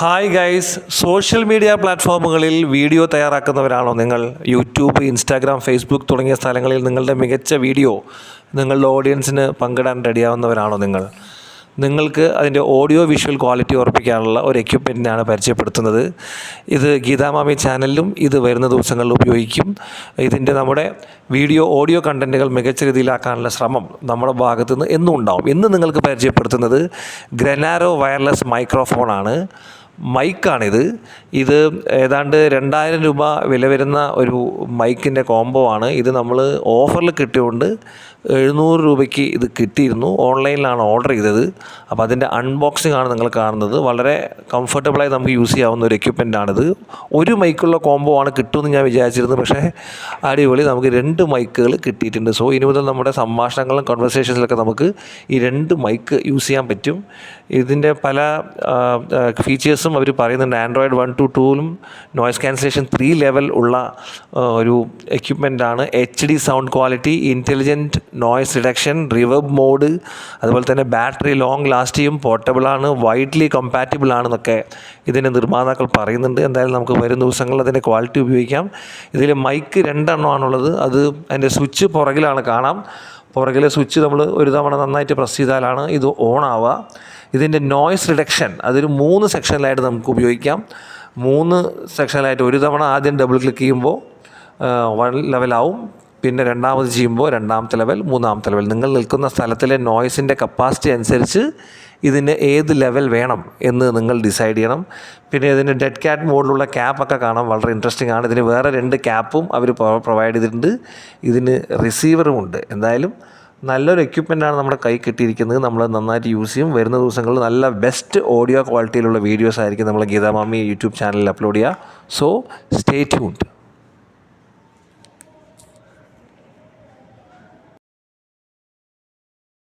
Hi guys social media പ്ലാറ്റ്ഫോമുകളിൽ video തയ്യാറാക്കുന്നവരാണോ നിങ്ങൾ? യൂട്യൂബ് ഇൻസ്റ്റാഗ്രാം ഫേസ്ബുക്ക് തുടങ്ങിയ സ്ഥലങ്ങളിൽ നിങ്ങളുടെ മികച്ച വീഡിയോ നിങ്ങളുടെ ഓഡിയൻസിന് പങ്കിടാൻ റെഡിയാവുന്നവരാണോ നിങ്ങൾ? നിങ്ങൾക്ക് അതിന്റെ ഓഡിയോ വിഷ്വൽ ക്വാളിറ്റി ഉറപ്പിക്കാനുള്ള ഒരു എക്യുപ്മെന്റിനാണ് പരിചയപ്പെടുത്തുന്നത്. ഇത് ഗീതാമാമി ചാനലിലും ഇത് വരുന്ന ദിവസങ്ങളിൽ ഉപയോഗിക്കും. ഇതിന്റെ നമ്മുടെ വീഡിയോ ഓഡിയോ കണ്ടന്റുകൾ മികച്ച രീതിയിലാക്കാനുള്ള ശ്രമം നമ്മുടെ ഭാഗത്തുനിന്ന് എന്നും ഉണ്ടാവും. ഇന്ന് നിങ്ങൾക്ക് പരിചയപ്പെടുത്തുന്നത് ഗ്രനാരോ വയർലെസ് മൈക്രോഫോണാണ് മൈക്കാണിത്. ഇത് ഏതാണ്ട് രണ്ടായിരം രൂപ വില വരുന്ന ഒരു മൈക്കിന്റെ കോംബോ ആണ്. ഇത് നമ്മൾ ഓഫറിൽ കിട്ടിയതുകൊണ്ട് എഴുന്നൂറ് രൂപയ്ക്ക് ഇത് കിട്ടിയിരുന്നു. ഓൺലൈനിലാണ് ഓർഡർ ചെയ്തത്. അപ്പോൾ അതിന്റെ അൺബോക്സിംഗ് ആണ് നിങ്ങൾ കാണുന്നത്. വളരെ കംഫർട്ടബിളായി നമുക്ക് യൂസ് ചെയ്യാവുന്ന ഒരു എക്യുപ്മെന്റ് ആണിത്. ഒരു മൈക്കുള്ള കോംബോ ആണ് കിട്ടുമെന്ന് ഞാൻ വിചാരിച്ചിരുന്നു. പക്ഷേ അടിപൊളി നമുക്ക് രണ്ട് മൈക്കുകൾ കിട്ടിയിട്ടുണ്ട്. സോ ഇനി മുതൽ നമ്മുടെ സംഭാഷണങ്ങളും കോൺവെർസേഷൻസിലൊക്കെ നമുക്ക് ഈ രണ്ട് മൈക്ക് യൂസ് ചെയ്യാൻ പറ്റും. ഇതിന്റെ പല ഫീച്ചേഴ്സും അവർ പറയുന്നുണ്ട് ആൻഡ്രോയിഡ് വൺ ടു ടൂലും നോയ്സ് ക്യാൻസലേഷൻ ത്രീ ലെവൽ ഉള്ള ഒരു എക്യുപ്മെന്റ് ആണ് H D sound quality intelligent noise reduction reverb mode അതുപോലെ തന്നെ ബാറ്ററി ലോങ് ലാസ്റ്റ് ചെയ്യും പോർട്ടബിൾ ആണ് വൈഡ്ലി കമ്പാറ്റബിൾ ആണെന്നൊക്കെ ഇതിന്റെ നിർമ്മാതാക്കൾ പറയുന്നുണ്ട്. എന്തായാലും നമുക്ക് വരും ദിവസങ്ങളിൽ അതിന്റെ ക്വാളിറ്റി ഉപയോഗിക്കാം. ഇതിൽ മൈക്ക് രണ്ടെണ്ണമാണുള്ളത്. അത് അതിന്റെ സ്വിച്ച് പുറകിലാണ് കാണാം. പുറകിലെ സ്വിച്ച് നമ്മൾ ഒരു തവണ നന്നായിട്ട് പ്രസ് ചെയ്താലാണ് ഇത് ഓൺ ആവുക. ഇതിന്റെ നോയ്സ് റിഡക്ഷൻ അതൊരു മൂന്ന് സെക്ഷനിലായിട്ട് നമുക്ക് ഉപയോഗിക്കാം. മൂന്ന് സെക്ഷനിലായിട്ട് ഒരു തവണ ആദ്യം ഡബിൾ ക്ലിക്ക് ചെയ്യുമ്പോൾ വൺ ലെവലാവും പിന്നെ രണ്ടാമത് ചെയ്യുമ്പോൾ രണ്ടാമത്തെ ലെവൽ മൂന്നാമത്തെ ലെവൽ നിങ്ങൾ നിൽക്കുന്ന സ്ഥലത്തിലെ നോയ്സിന്റെ കപ്പാസിറ്റി അനുസരിച്ച് ഇതിന് ഏത് ലെവൽ വേണം എന്ന് നിങ്ങൾ ഡിസൈഡ് ചെയ്യണം. പിന്നെ ഇതിന് ഡെഡ് ക്യാറ്റ് മോഡിലുള്ള ക്യാപ്പൊക്കെ കാണാൻ വളരെ ഇൻട്രസ്റ്റിംഗ് ആണ്. ഇതിന് വേറെ രണ്ട് ക്യാപ്പും അവർ പ്രൊവൈഡ് ചെയ്തിട്ടുണ്ട്. ഇതിന് റിസീവറും ഉണ്ട്. എന്തായാലും നല്ലൊരു എക്യുപ്മെന്റാണ് നമ്മുടെ കൈ കിട്ടിയിരിക്കുന്നത്. നമ്മൾ നന്നായിട്ട് യൂസ് ചെയ്യും. വരുന്ന ദിവസങ്ങളിൽ നല്ല ബെസ്റ്റ് ഓഡിയോ ക്വാളിറ്റിയിലുള്ള വീഡിയോസ് ആയിരിക്കും നമ്മൾ ഗീതാമാമി യൂട്യൂബ് ചാനലിൽ അപ്ലോഡ് ചെയ്യുക. So stay tuned